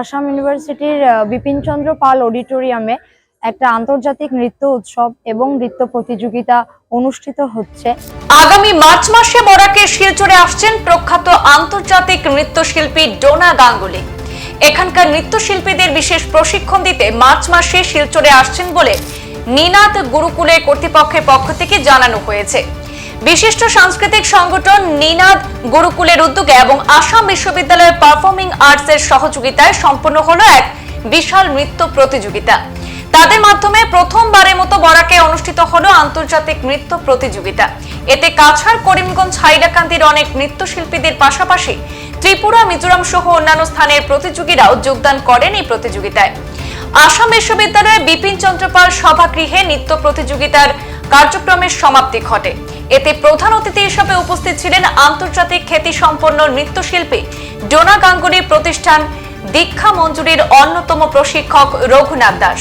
আসাম ইউনিভার্সিটির বিপিনচন্দ্র পাল অডিটোরিয়ামে একটা আন্তর্জাতিক নৃত্য উৎসব এবং নৃত্য প্রতিযোগিতা অনুষ্ঠিত হচ্ছে। আগামী মার্চ মাসে বরাকে শিলচরে আসছেন প্রখ্যাত আন্তর্জাতিক নৃত্যশিল্পী ডোনা গাঙ্গুলি। এখানকার নৃত্যশিল্পীদের বিশেষ প্রশিক্ষণ দিতে মার্চ মাসে শিলচরে আসছেন বলে নিনাদ গুরুকুলের কর্তৃপক্ষের পক্ষ থেকে জানানো হয়েছে। বিশিষ্ট সাংস্কৃতিক সংগঠন নিনাদ গুরুকুলের উদ্যোগে এবং আসাম বিশ্ববিদ্যালয়ের পারফর্মিং আর্টসের সহযোগিতায় সম্পন্ন হলো এক বিশাল নৃত্য প্রতিযোগিতা। তাদের মাধ্যমে প্রথমবারের মতো বরাকে অনুষ্ঠিত হলো আন্তর্জাতিক নৃত্য প্রতিযোগিতা। এতে কাছাড়, করিমগঞ্জ, হাইলাকান্দির অনেক নৃত্যশিল্পীদের পাশাপাশি ত্রিপুরা, মিজোরাম সহ অন্যান্য স্থানের প্রতিযোগীরাও যোগদান করেন এই প্রতিযোগিতায়। আসাম বিশ্ববিদ্যালয়ে বিপিন চন্দ্রপাল সভাগৃহে নৃত্য প্রতিযোগিতার কার্যক্রমের সমাপ্তি ঘটে। এতে প্রধান অতিথি হিসেবে উপস্থিত ছিলেন আন্তর্জাতিক খ্যাতিসম্পন্ন নৃত্যশিল্পী ডোনা গাঙ্গুলি প্রতিষ্ঠান দীক্ষা মঞ্জুরির অন্যতম প্রশিক্ষক রঘুনাথ দাস।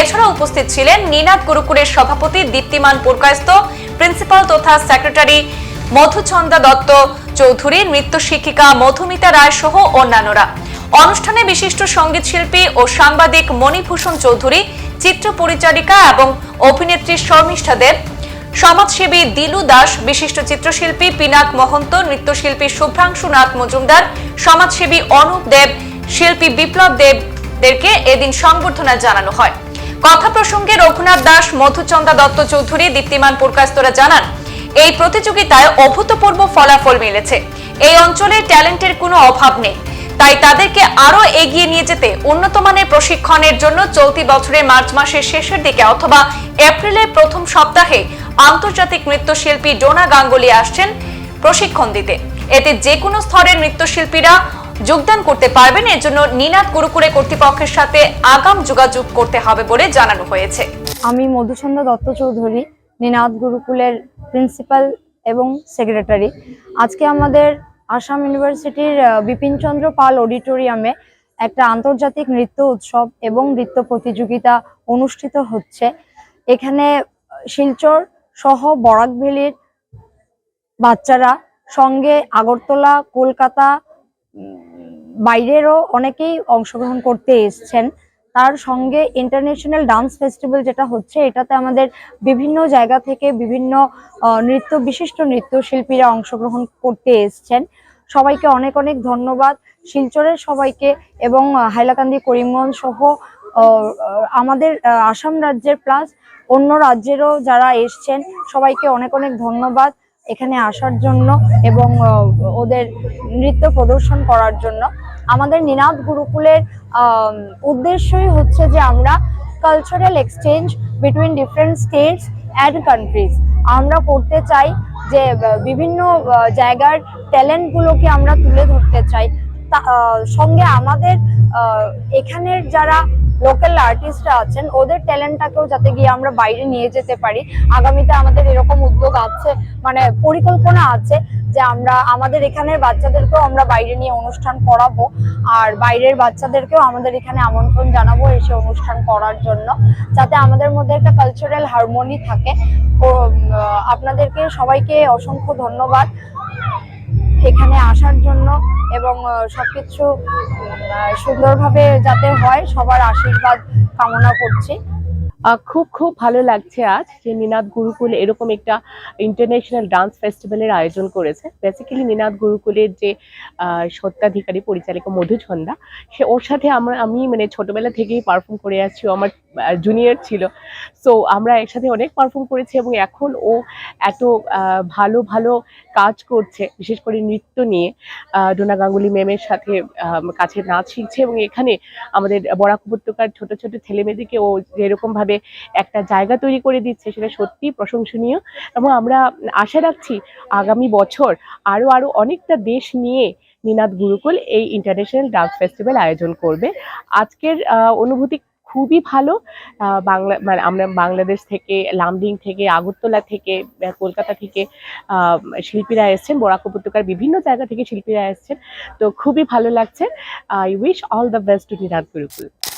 এছাড়া উপস্থিত ছিলেন নিনাদ গুরুকুলের সভাপতি দীপ্তিমান পুরকায়স্ত প্রিন্সিপাল তথা সেক্রেটারি মধুচন্দা দত্ত চৌধুরী নৃত্য শিক্ষিকা মধুমিতা রায় সহ অন্যান্যরা। অনুষ্ঠানে বিশিষ্ট সংগীত শিল্পী ও সাংবাদিক মণিভূষণ চৌধুরী, চিত্র পরিচারিকা এবং অভিনেত্রী শর্মিষ্ঠা দেব সমাজসেবী দিলু দাস, বিশিষ্ট চিত্রশিল্পী পিনাক মহন্ত, নৃত্যশিল্পী শুভ্রাংশু নাথ মজুমদার, সমাজসেবী অনুপ দেব, শিল্পী বিপ্লব দেবদেরকে এদিন সংবর্ধনা জানানো হয়। কথা প্রসঙ্গে রঘুনাথ দাস মধুচন্দা দত্ত চৌধুরী, দীপ্তিমান পুরকাস্তরা জানান, এই প্রতিযোগিতায় অভূতপূর্ব ফলাফল মিলেছে। এই অঞ্চলে ট্যালেন্টের কোনো অভাব নেই। তাই তাদেরকে আরও এগিয়ে নিয়ে যেতে উন্নত মানের প্রশিক্ষণের জন্য চলতি বছরের মার্চ মাসের শেষের দিকে অথবা এপ্রিলের প্রথম সপ্তাহে আন্তর্জাতিক নৃত্যশিল্পী ডোনা গাঙ্গুলি আসছেন প্রশিক্ষণ দিতে। এতে যে কোনো স্তরের নৃত্যশিল্পীরা যোগদান করতে পারবেন। এর জন্য নিনাদ গুরুকুলে কর্তৃপক্ষের সাথে আগাম যোগাযোগ করতে হবে বলে জানানো হয়েছে। আমি মধুচন্দ্র দত্ত চৌধুরী, নিনাদ গুরুকুলের প্রিন্সিপাল এবং সেক্রেটারি। আজকে আমাদের আসাম ইউনিভার্সিটির বিপিনচন্দ্র পাল অডিটোরিয়ামে একটা আন্তর্জাতিক নৃত্য উৎসব এবং নৃত্য প্রতিযোগিতা অনুষ্ঠিত হচ্ছে। এখানে শিলচর সহ বরাক ভ্যালির বাচ্চারা সঙ্গে আগরতলা, কলকাতা বাইরেরও অনেকেই অংশগ্রহণ করতে এসছেন। তার সঙ্গে ইন্টারন্যাশনাল ডান্স ফেস্টিভ্যাল যেটা হচ্ছে, এটাতে আমাদের বিভিন্ন জায়গা থেকে বিভিন্ন নৃত্য, বিশিষ্ট নৃত্যশিল্পীরা অংশগ্রহণ করতে এসছেন। সবাইকে অনেক অনেক ধন্যবাদ। শিলচরের সবাইকে এবং হাইলাকান্দি, করিমগঞ্জ সহ আমাদের আসাম রাজ্যের প্লাস অন্য রাজ্যেরও যারা এসছেন, সবাইকে অনেক অনেক ধন্যবাদ এখানে আসার জন্য এবং ওদের নৃত্য প্রদর্শন করার জন্য। আমাদের নিনাদ গুরুকুলের উদ্দেশ্যই হচ্ছে যে আমরা cultural exchange between different states and countries আমরা করতে চাই যে বিভিন্ন জায়গার ট্যালেন্টগুলোকে আমরা তুলে ধরতে চাই। সঙ্গে আমাদের এখানের যারা লোকাল আর্টিস্টরা আছেন, ওদের ট্যালেন্টটাকেও যাতে গিয়ে আমরা বাইরে নিয়ে যেতে পারি। আগামীতে আমাদের এরকম উদ্যোগ আছে মানে পরিকল্পনা আছে যে আমরা, আমাদের এখানের বাচ্চাদেরকেও আমরা বাইরে নিয়ে অনুষ্ঠান করাবো, আর বাইরের বাচ্চাদেরকেও আমাদের এখানে আমন্ত্রণ জানাব এসে অনুষ্ঠান করার জন্য, যাতে আমাদের মধ্যে একটা কালচারাল হারমোনি থাকে। আপনাদেরকে সবাইকে অসংখ্য ধন্যবাদ এখানে আসার জন্য। এবং সব সবকিছু সুন্দরভাবে যাতে হয় সবার আশীর্বাদ কামনা করছি। খুব খুব ভালো লাগছে আজ যে নিনাদ গুরুকুল এরকম একটা ইন্টারন্যাশনাল ডান্স ফেস্টিভ্যালের আয়োজন করেছে। বেসিক্যালি নিনাদ গুরুকুলের যে সত্ত্বাধিকারী পরিচালিকা মধুছন্দা সে ওর সাথে আমরা, আমি মানে ছোটবেলা থেকেই পারফর্ম করে আসছি আমার জুনিয়র ছিল। সো আমরা একসাথে অনেক পারফর্ম করেছি এবং এখন ও এত ভালো ভালো কাজ করছে, বিশেষ করে নৃত্য নিয়ে। ডোনা গাঙ্গুলি ম্যামের সাথে কাছে নাচ শিখছে এবং এখানে আমাদের বরাক উপত্যকার ছোট ছোট ছেলেমেয়েদেরকে ও যেরকম ভাবে একটা জায়গা তৈরি করে দিচ্ছে, সেটা সত্যি প্রশংসনীয়। এবং আমরা আশা রাখছি আগামী বছর আরও আরও অনেকটা দেশ নিয়ে নিনাদ গুরুকুল এই ইন্টারন্যাশনাল ডান্স ফেস্টিভ্যাল আয়োজন করবে। আজকের অনুভূতি খুবই ভালো। বাংলা মানে আমরা বাংলাদেশ থেকে, লামডিং থেকে, আগরতলা থেকে কলকাতা থেকে শিল্পীরা এসেছেন, বরাক উপত্যকার বিভিন্ন জায়গা থেকে শিল্পীরা এসেছেন। তো খুবই ভালো লাগছে। I wish all the best to Ninad Gurukul.